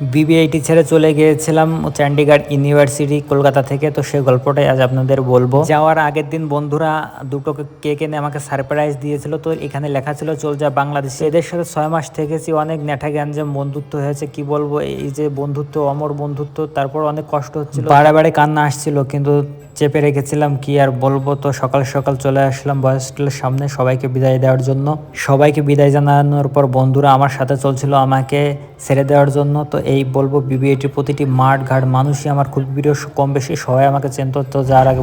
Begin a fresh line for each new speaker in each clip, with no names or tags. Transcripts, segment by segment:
BBIT ছেড়ে চলে গিয়েছিলাম চণ্ডীগড় ইউনিভার্সিটি কলকাতা থেকে। তো সেই গল্পটাই আজ আপনাদের বলব। যাওয়ার আগের দিন বন্ধুরা দুটো কেক এনে আমাকে সারপ্রাইজ দিয়েছিল। তো এখানে লেখা ছিল, চল যা বাংলাদেশে। এদের সাথে ছয় মাস থেকেছি, অনেক ন্যাঠা জ্ঞান যে বন্ধুত্ব হয়েছে। কি বলব, এই যে বন্ধুত্ব, অমর বন্ধুত্ব তারপর অনেক কষ্ট হচ্ছিল। বারে কান্না আসছিল, কিন্তু চেপে রেখেছিলাম, কি আর বলব? তো সকাল সকাল চলে আসলাম বয়স হোস্টেলের সামনে সবাইকে বিদায় দেওয়ার জন্য। সবাইকে বিদায় জানানোর পর বন্ধুরা আমার সাথে চলছিল আমাকে ছেড়ে দেওয়ার জন্য। তো এই বলব বিবিএটির প্রতিটি মাঠ, ঘাট, মানুষই আমার খুব প্রিয়, কম বেশি সবাই আমাকে চেনত তো যার আগে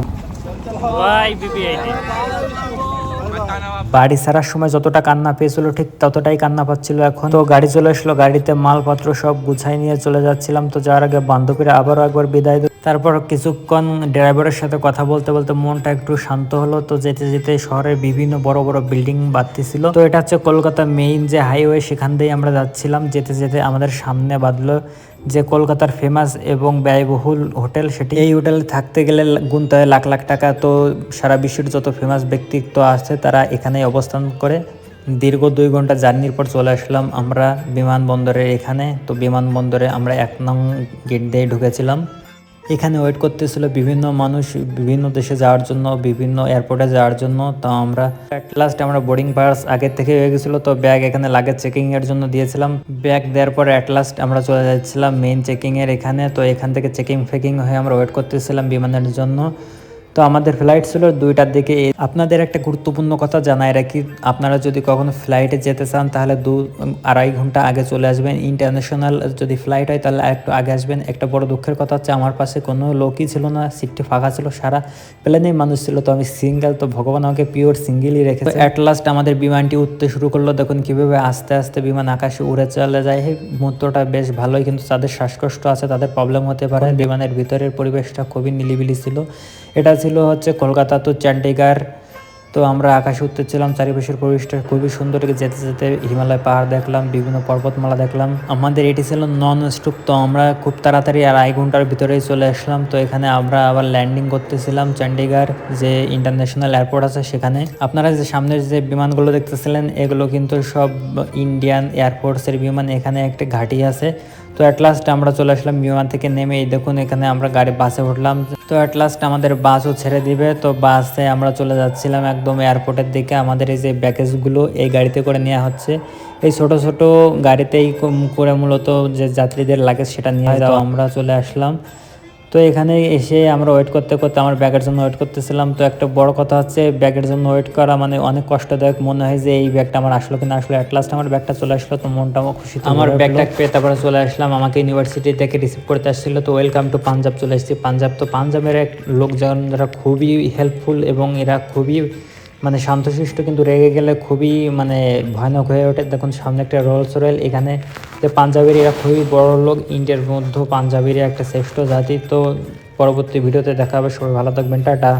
বাড়ি ছাড়ার সময় যতটা কান্না পেয়েছিল ঠিক ততটাই কান্না পাচ্ছিল এখন। তো গাড়ি চলে আসলো, গাড়িতে মালপত্র সব গুছাই নিয়ে চলে যাচ্ছিলাম। তো যাওয়ার আগে বান্ধবীরা আবারও একবার বিদায় দিল। তারপর কিছুক্ষণ ড্রাইভারের সাথে কথা বলতে বলতে মনটা একটু শান্ত হলো। তো যেতে যেতে শহরের বিভিন্ন বড় বড় বিল্ডিং বাড়তেছিল তো এটা হচ্ছে কলকাতা মেইন যে হাইওয়ে, সেখান দিয়ে আমরা যাচ্ছিলাম। যেতে যেতে আমাদের সামনে বাঁধলো যে কলকাতার ফেমাস এবং ব্যয়বহুল হোটেল সেটি, এই হোটেলে থাকতে গেলে গুনতে হয় লাখ লাখ টাকা। তো সারা বিশ্বের যত ফেমাস ব্যক্তিত্ব আছে, তারা এখানে অবস্থান করে। দীর্ঘ দুই ঘণ্টা জার্নির পর চলে আসলাম আমরা বিমানবন্দরের এখানে। তো বিমানবন্দরে আমরা এক নং গেট দিয়ে ঢুকেছিলাম। এখানে ওয়েট করতেছিল বিভিন্ন মানুষ বিভিন্ন দেশে যাওয়ার জন্য, বিভিন্ন এয়ারপোর্টে যাওয়ার জন্য। তো আমরা লাস্ট আমরা বোর্ডিং পাস আগের থেকে হয়ে গেছিল, তো ব্যাগ এখানে লাগে চেকিং এর জন্য দিয়েছিলাম। ব্যাগ দেওয়ার পর অ্যাট লাস্ট আমরা চলে যাচ্ছিলাম মেইন চেকিং এর এখানে। তো এখান থেকে চেকিং ফেকিং হয়ে আমরা ওয়েট করতেছিলাম বিমানের জন্য। তো আমাদের ফ্লাইট ছিল দুইটার দিকে আপনাদের একটা গুরুত্বপূর্ণ কথা জানাই রাখি আপনারা যদি কখনো ফ্লাইটে যেতে চান তাহলে দু আড়াই ঘণ্টা আগে চলে আসবেন। ইন্টারন্যাশনাল যদি ফ্লাইট হয় তাহলে একটু আগে আসবেন। একটা বড় দুঃখের কথা হচ্ছে আমার পাশে কোনো লোকই ছিল না সিটটি ফাঁকা ছিল সারা প্লেনেই মানুষ ছিল তো আমি সিঙ্গেল তো ভগবান আমাকে পিওর সিঙ্গেলই রেখেছে। অ্যাট লাস্ট আমাদের বিমানটি উঠতে শুরু করল। দেখুন কীভাবে আস্তে আস্তে বিমান আকাশে উড়ে চলে যায়। মুহূর্তটা বেশ ভালোই কিন্তু তাদের শ্বাসকষ্ট আছে তাদের প্রবলেম হতে পারে। বিমানের ভিতরের পরিবেশটা খুবই নিলিবিলি ছিল। এটা ছিল হচ্ছে কলকাতা তো চণ্ডীগড় তো আমরা আকাশে উঠতেছিলাম চারিপাশের পরিবেশটা খুবই সুন্দর যেতে যেতে হিমালয় পাহাড় দেখলাম, বিভিন্ন পর্বতমালা দেখলাম। আমাদের এটি ছিল নন স্টপ তো আমরা খুব তাড়াতাড়ি আর আড়াই ঘণ্টার ভিতরেই চলে আসলাম। তো এখানে আমরা আবার ল্যান্ডিং করতেছিলাম চণ্ডীগড় যে ইন্টারন্যাশনাল এয়ারপোর্ট আছে সেখানে। আপনারা যে সামনের যে বিমানগুলো দেখতেছিলেন, এগুলো কিন্তু সব ইন্ডিয়ান এয়ারফোর্সের বিমান। এখানে একটা ঘাঁটি আছে। তো অ্যাট লাস্ট আমরা চলে আসলাম বিমান থেকে নেমে। এই দেখুন, এখানে আমরা গাড়ি, বাসে উঠলাম। তো অ্যাট লাস্ট আমাদের বাসও ছেড়ে দিবে। তো বাসে আমরা চলে যাচ্ছিলাম একদম এয়ারপোর্টের দিকে। আমাদের এই যে ব্যাগেজগুলো এই গাড়িতে করে নেওয়া হচ্ছে। এই ছোট ছোট গাড়িতেই করে মূলত যে যাত্রীদের লাগে সেটা নিয়ে যাওয়া আমরা চলে আসলাম। তো এখানে এসে আমরা ওয়েট করতে করতে আমার ব্যাগের জন্য ওয়েট করতেছিলাম। তো একটা বড় কথা হচ্ছে ব্যাগের জন্য ওয়েট করা মানে অনেক কষ্টদায়ক মনে হয় যে এই ব্যাগটা আমার আসলো কিনা আসলো অ্যাট লাস্ট আমার ব্যাগটা চলে আসলো তো মনটা আমার খুশি আমার ব্যাগটা পেয়ে তারপরে চলে আসলাম। আমাকে ইউনিভার্সিটি থেকে রিসিভ করতে আসছিল তো ওয়েলকাম টু পাঞ্জাব চলে এসেছি। পাঞ্জাব তো পাঞ্জাবের এক লোকজন যারা খুবই হেল্পফুল এবং এরা খুবই মানে শান্তশিষ্ট কিন্তু রেগে গেলে খুবই মানে ভয়ানক হয়ে ওঠে। দেখুন, সামনে একটা রোলস রয়েল এখানে যে পাঞ্জাবির এরা খুবই বড় লোক, ইন্ডিয়ার মধ্যে পাঞ্জাবিরা একটা শ্রেষ্ঠ জাতি। তো পরবর্তী ভিডিওতে দেখা হবে। সবাই ভালো থাকবেন। টাটা।